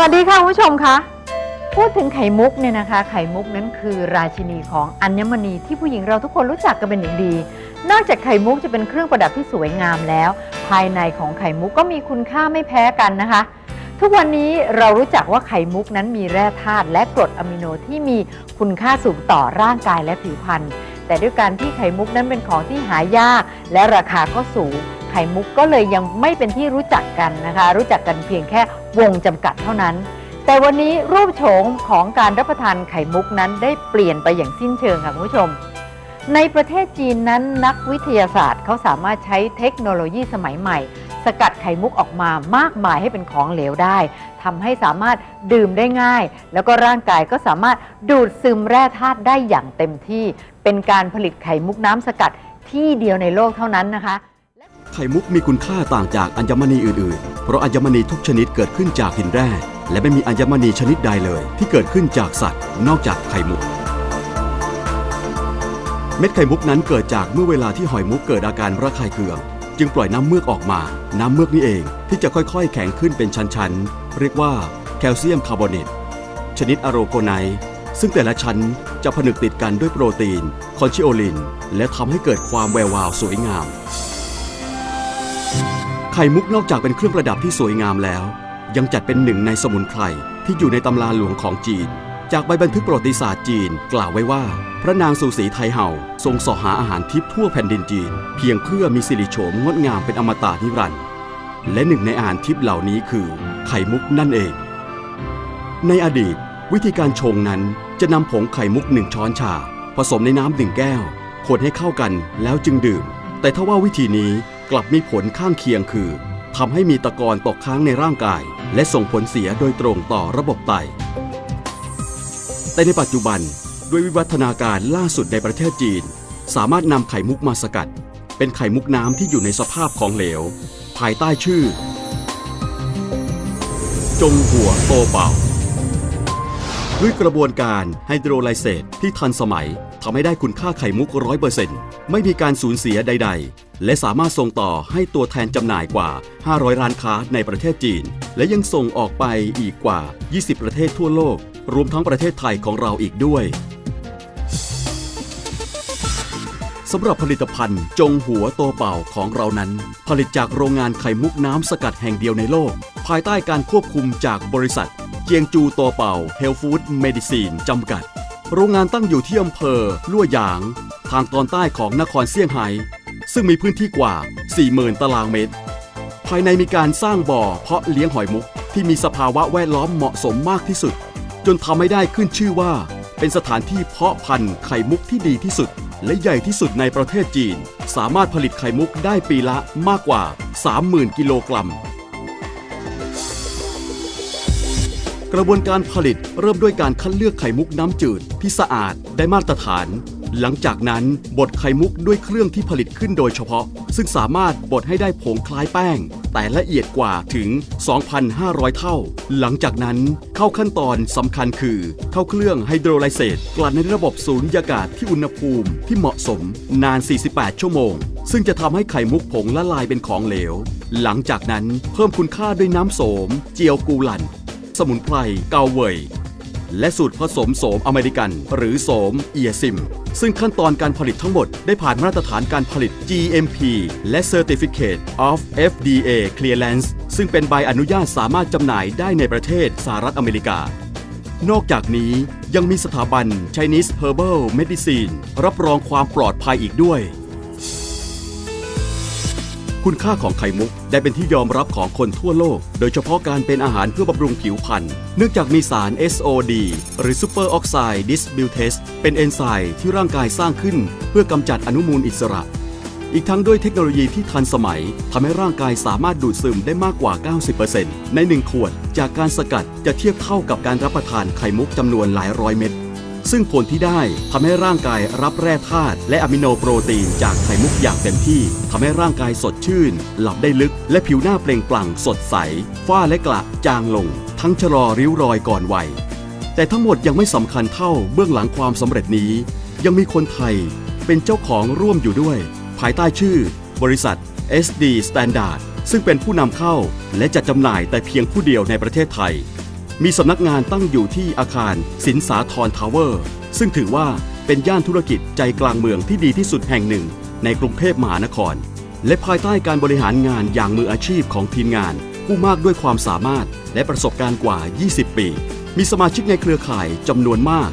สวัสดีค่ะผู้ชมคะพูดถึงไข่มุกเนี่ยนะคะ ไข่มุกนั้นคือราชินีของอัญมณีที่ผู้หญิงเราทุกคนรู้จักกันเป็นอย่างดี นอกจากไข่มุกจะเป็นเครื่องประดับที่สวยงามแล้ว ภายในของไข่มุกก็มีคุณค่าไม่แพ้กันนะคะ ทุกวันนี้เรารู้จักว่าไข่มุกนั้นมีแร่ธาตุและกรดอะมิโนที่มีคุณค่าสูงต่อร่างกายและผิวพรรณแต่ด้วยการที่ไข่มุกนั้นเป็นของที่หายาก และราคาก็สูง ไข่มุกก็เลยยังไม่เป็นที่รู้จักกันนะคะ รู้จักกันเพียงแค่วงจำกัดเท่านั้น แต่วันนี้รูปโฉมของการรับประทานไข่มุกนั้นได้เปลี่ยนไปอย่างสิ้นเชิงค่ะคุณผู้ชม ในประเทศจีนนั้นนักวิทยาศาสตร์เขาสามารถใช้เทคโนโลยีสมัยใหม่ สกัดไข่มุกออกมามากมายให้เป็นของเหลวได้ทำให้สามารถดื่มได้ง่าย แล้วก็ร่างกายก็สามารถดูดซึมแร่ธาตุได้อย่างเต็มที่ เป็นการผลิตไข่มุกน้ำสกัดที่เดียวในโลกเท่านั้นนะคะ ข่มุกมีคุณค่าต่างจากอัญมณีอื่นๆ เพราะอัญมณีทุกชนิดเกิดขึ้นจากหินแร่ และไม่มีอัญมณีชนิดใดเลย ที่เกิดขึ้นจากสัตว์ นอกจากไข่มุก เม็ดไข่มุกนั้นเกิดจากเมื่อเวลาที่หอยมุกเกิดอาการระคายเคือง จึงปล่อยน้ำเมือกออกมา น้ำเมือกนี่เองที่จะค่อยๆ แข็งขึ้นเป็นชั้นๆ เรียกว่าแคลเซียมคาร์บอเนต ชนิดอะโรโกไนต์ซึ่งแต่ละชั้นจะผนึกติดกันด้วยโปรตีน คอนชิโอลิน และทำให้เกิดความแวววาวสวยงาม ข่มุกนอกจากเป็นเครื่องประดับที่สวยงามแล้ว ยังจัดเป็นหนึ่งในสมุนไพรที่อยู่ในตำราหลวงของจีน จากใบบันทึกประวัติศาสตร์จีน กล่าวไว้ว่า พระนางสุสีไทเห่า ทรงสอหาอาหารทิพย์ทั่วแผ่นดินจีน เพียงเพื่อมีสิริโฉมงดงามเป็นอมตะนิรันดร์และหนึ่งในอาหารทิพย์เหล่านี้คือ ไข่มุกนั่นเอง ในอดีต วิธีการชงนั้นจะนำผงไข่มุกหนึ่งช้อนชา ผสมในน้ำหนึ่งแก้วคนให้เข้ากันแล้วจึงดื่ม แต่ถ้าว่าวิธีนี้ กลับมีผลข้างเคียงคือทำให้มีตะกอนตกค้างในร่างกาย และส่งผลเสียโดยตรงต่อระบบไต แต่ในปัจจุบันด้วยวิวัฒนาการล่าสุดในประเทศจีน สามารถนำไข่มุกมาสกัด เป็นไข่มุกน้ำที่อยู่ในสภาพของเหลว ภายใต้ชื่อ จงหัวโตเป่า ด้วยกระบวนการไฮโดรไลเซตที่ทันสมัยทำให้ได้คุณค่าไข่มุก100%ไม่มีการสูญเสียใด ๆ และสามารถส่งต่อให้ตัวแทนจำหน่ายกว่า 500 ร้านค้าในประเทศจีน และยังส่งออกไปอีกกว่า 20 ประเทศทั่วโลก รวมทั้งประเทศไทยของเราอีกด้วยสำหรับผลิตภัณฑ์จงหัวโตเป่าของเรานั้น ผลิตจากโรงงานไข่มุกน้ำสกัดแห่งเดียวในโลก ภายใต้การควบคุมจากบริษัท เจียงจูโตเป่าเฮลฟู้ดเมดิซีนจำกัด โรงงานตั้งอยู่ที่อำเภอลั่วหยาง ทางตอนใต้ของนครเซี่ยงไฮ้ซึ่งมีพื้นที่กว่า 40,000 ตารางเมตร ภายในมีการสร้างบ่อเพาะเลี้ยงหอยมุกที่มีสภาวะแวดล้อมเหมาะสมมากที่สุด จนทำให้ได้ขึ้นชื่อว่า เป็นสถานที่เพาะพันธุ์ไข่มุกที่ดีที่สุด และใหญ่ที่สุดในประเทศจีน สามารถผลิตไข่มุกได้ปีละมากกว่า 30,000 กิโลกรัม กระบวนการผลิตเริ่มด้วยการคัดเลือกไข่มุกน้ำจืดที่สะอาดได้มาตรฐาน หลังจากนั้นบดไข่มุกด้วยเครื่องที่ผลิตขึ้นโดยเฉพาะ ซึ่งสามารถบดให้ได้ผงคล้ายแป้ง แต่ละเอียดกว่าถึง 2,500 เท่า หลังจากนั้นเข้าขั้นตอนสำคัญคือ เข้าเครื่องไฮโดรไลเซตกลั่นในระบบสูญญากาศที่อุณหภูมิที่เหมาะสมนาน 48 ชั่วโมง ซึ่งจะทำให้ไข่มุกผงละลายเป็นของเหลว หลังจากนั้นเพิ่มคุณค่าด้วยน้ำโสม เจียวกูหลัน สมุนไพรเกาเวยและสูตรผสมโสมอเมริกัน หรือโสมเอียซิม ซึ่งขั้นตอนการผลิตทั้งหมดได้ผ่านมาตรฐานการผลิต GMP และ Certificate of FDA Clearance ซึ่งเป็นใบอนุญาตสามารถจำหน่ายได้ในประเทศสหรัฐอเมริกา นอกจากนี้ยังมีสถาบัน Chinese Herbal Medicine รับรองความปลอดภัยอีกด้วย คุณค่าของไข่มุกได้เป็นที่ยอมรับของคนทั่วโลก โดยเฉพาะการเป็นอาหารเพื่อบำรุงผิวพรรณ เนื่องจากมีสาร SOD หรือ Super Oxide Dismutase เป็นเอนไซม์ที่ร่างกายสร้างขึ้น เพื่อกำจัดอนุมูลอิสระ อีกทั้งด้วยเทคโนโลยีที่ทันสมัยทำให้ร่างกายสามารถดูดซึมได้มากกว่า 90%ใน 1 ขวด จากการสกัดจะเทียบเท่ากับการรับประทานไข่มุกจำนวนหลายร้อยเม็ด ซึ่งผลที่ได้ทำให้ร่างกายรับแร่ธาตุและอะมิโนโปรตีนจากไข่มุกอย่างเต็มที่ทำให้ร่างกายสดชื่น หลับได้ลึก และผิวหน้าเปล่งปลั่งสดใส ฝ้าและกระจางลง ทั้งชะลอริ้วรอยก่อนวัยแต่ทั้งหมดยังไม่สำคัญเท่าเบื้องหลังความสำเร็จนี้ ยังมีคนไทยเป็นเจ้าของร่วมอยู่ด้วย ภายใต้ชื่อ บริษัท SD Standard ซึ่งเป็นผู้นำเข้าและจัดจำหน่ายแต่เพียงผู้เดียวในประเทศไทย มีสำนักงานตั้งอยู่ที่อาคารสินสาทรทาวเวอร์ ซึ่งถือว่าเป็นย่านธุรกิจใจกลางเมืองที่ดีที่สุดแห่งหนึ่ง ในกรุงเทพมหานคร และภายใต้การบริหารงานอย่างมืออาชีพของทีมงาน ผู้มากด้วยความสามารถและประสบการณ์กว่า 20 ปี มีสมาชิกในเครือข่ายจำนวนมาก